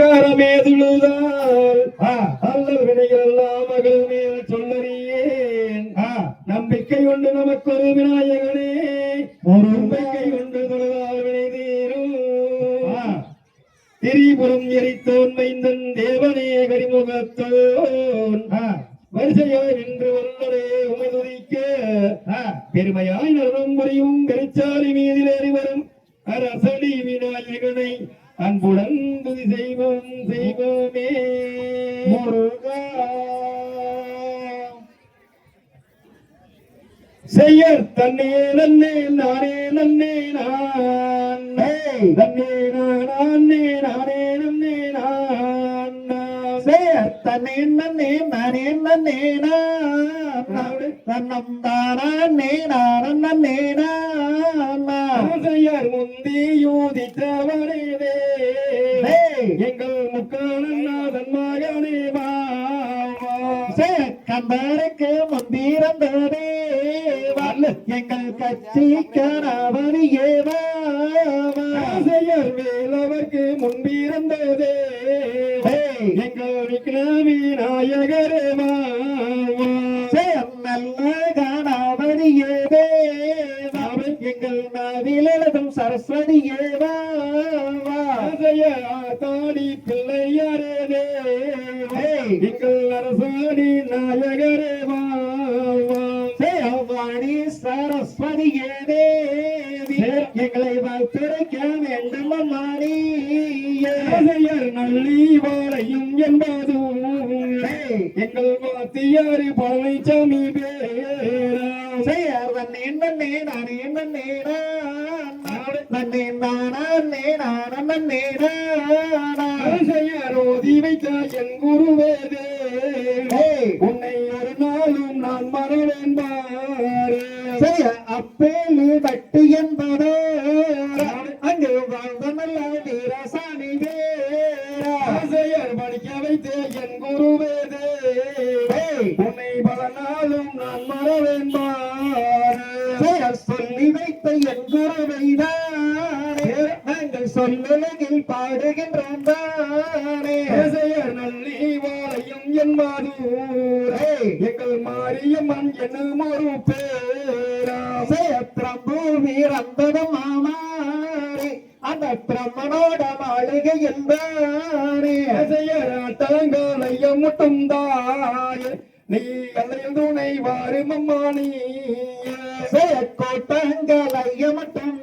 காரமே துழுதால் அல்லல் வினைகள் எல்லாம் மகள் மேல் சொல்லறியேன். நம்பிக்கை உண்டு நமக்கு ஒரு விநாயகனே. ஒரு நம்பிக்கை உண்டு தொழுதால் வினை தீரும். திரிபுரம் எரித்தோன் மைந்தன் தேவனே கரிமுகத்தோன். வரிசையாய் நின்று வல்லரே உமை துதிக்க. பெருமையாய் நலம் புரியும் கரிச்சாலி மீதிலேறி வரும் அரசடி விநாயகனை. அன்புடன் துதி செய்வோம் செய்வோமே முருகா. செய்யர் தன்னே நன்னே நானே நன்னே நான் தன்னே நானே நானே தன்னே நன்னே நானே நன்னே தன்னம் தானே நானே நன்னே ஆசையர் முந்தி யூதித்தவனே எங்கள் முக்காலநாதன் மகனே வா வா. சே கந்தருக்கு முந்திரந்ததே எங்கள் கட்சி கணவரியே ஆசையர் வேலவர்க்கு முன்பிருந்ததே எங்கள் விக்னவி நாயகரே வா வா. நல்ல கணவரியே எங்கள் நாவிலும் சரஸ்வதியே ஆத்தாடி பிள்ளையரே எங்கள் அரசாடி நாயகரே. வாணி சரஸ்வதியே தேவி. எங்களை வாழ்த்திருக்க வேண்டும் மாணி ஆசையர் நல்லி வாழையும் என்பதும் எங்கள் வாத்தியார் பழனிசாமி பேரா நன்னே நன்னே நானே நன்னே நன்னே நானே நான நன்னே ஆசையர் ஓதி வைத்தார் என் குருவேதே உன்னை ஒரு நாளும் நான் மறவேன்பாரே அப்பேலு பட்டு என்பதோ. அங்கு வாழ்ந்த என் குருவைதானே நாங்கள் சொல்லுலகில் பாடுகின்றோம் தானே நல்லி வாழையும் என் மாதூரே எங்கள் மாரியம்மன் என்னும் ஒரு பேரா. பிரபூமி ரந்ததும் மாமாரே. அந்த பிரம்மனோட மாளிகை என்பாரே. ஆசையராட்டங்காலையம் முட்டும் தாய நீ எல்லையில் துணை வாரும் அம்மா நீ கோட்டங்களைய மட்டும்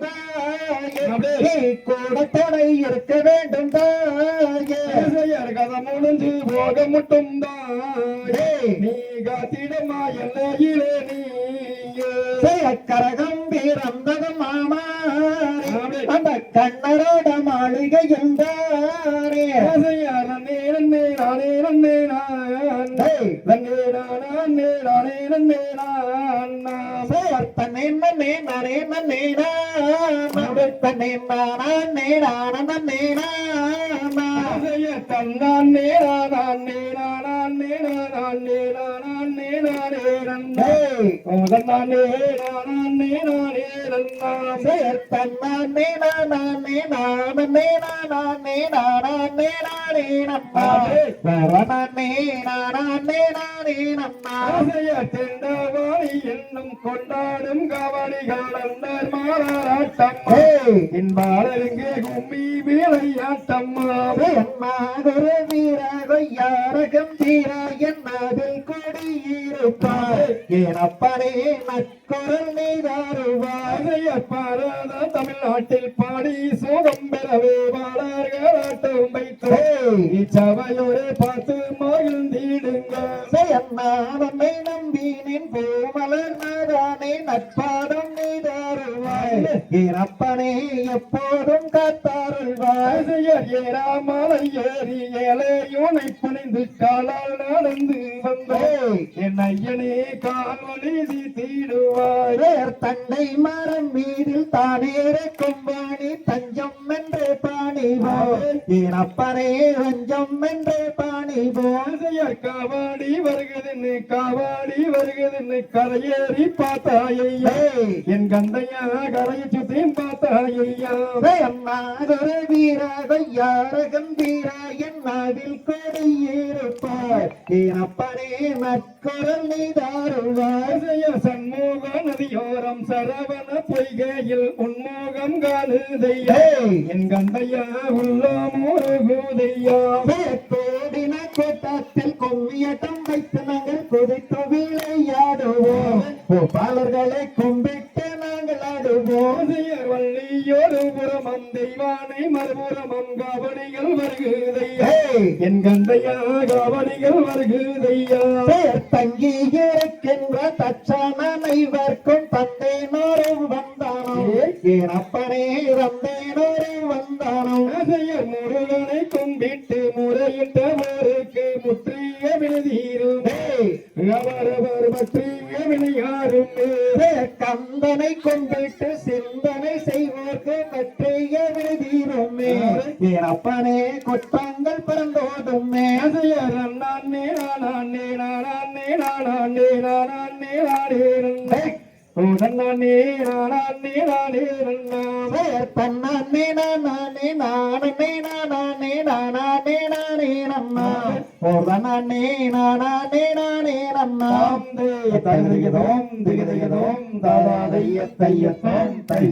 கூட துணை இருக்க வேண்டும் தாயே முடிஞ்சு போக முட்டும் நீ காத்திடமா எல்லையிலே நீ கரகம் வீரந்தகம் அந்த கண்ணரோட மாளிகை என்றாரே நேரம் நேரம் நேரம் நானே நன்னே நான் நன்னே நானே நானே நான் தன்னே நானே நான நன்னே நேரா நான் நான் நான் நான் ஓதன்னான் நேரா நான் நானே நானே நானே நானே நானே நன்னே நானே நானே நம்மா ஆசைய தெண்டவாணி என்னும் கொண்டாடும் கவனிகள் அந்த மாறாட்டம் என் பாலருங்கே கும்மி விளையாட்டம்மா மாதுர வீர கொய்யாரகம் தீர என்னதில் குடியிருப்பார் எனப்பனே நற்குரல் நீதாருவார் ஆசைய பாராத தமிழ்நாட்டில் பாடி சோகம் பெறவே பாடர்களாட்டம் வைத்து இச்சவையோரே பார்த்து மகிழ்ந்திடுங்க செயன்னாதனை நம்பினின் பூமலர் நாதானே நட்பாடம் எனப்பனே எப்போதும் காத்தாருள்வாய் ஆசையர் ஏறாமலை ஏறி ஏழையோனை பணிந்து காலால் நடந்து வந்தோ. என் ஐயனே கால்வழி தீடுவாய் வேர் தண்டை மரம் மீதில் தானேற கொம்பாணி தஞ்சம் என்றே பாணிவோ எனப்பனே வஞ்சம் என்றே பாணிவோ ஆசையர் காவாடி வருகுதுன்னு காவாடி வருகுதுன்னு கரையேறி பார்த்தாயையா என் கந்தையா கரையை அம்மாதொரு வீரவையார கம்பீர என்னாவில் கொடியிருப்பார் அப்பனே நற்குரல் நீதாருவார் சண்முக நதியோரம் சரவண பொய்கையில் உன்மோகம் காணுதையா. என் கந்தையா உள்ளம் ஒரு கோடின கூட்டத்தில் கொம்மியட்டம் வைத்து நாங்கள் குதித்து விளையாடுவோம் கோபாலர்களை கொம் கையோடு புறமம் தெய்வானை மறுபுறமம் காவணிகள் வருகுதையா. என் கந்தையா காவணிகள் வருகுதையா. தங்கி இருக்கின்ற தச்சமனைவர்க்கும் தந்தை நோரும் வந்தானோ என் அப்பனே தந்தை நோரும் வந்தானோ முருகனை கும்பிட்டு அவரவர் பற்றி வினையாரும் கந்தனை கும்பிட்டு சிந்தனை செய்வோர்க்கு பற்றிய விழுதீருமே என் அப்பனே குற்றங்கள் பிறந்தோதுமே ஆசையர் அண்ணானே நானே நானே நானே நானே நானே நானே நானே நானே பெயர் தன்னானே நானே நானே நானே நானே நானே நன்னா ஒரு நானே நானே நன்னா தகுதிகதோம் திகதிகதோம் தாதாதைய தையத்தோம் தை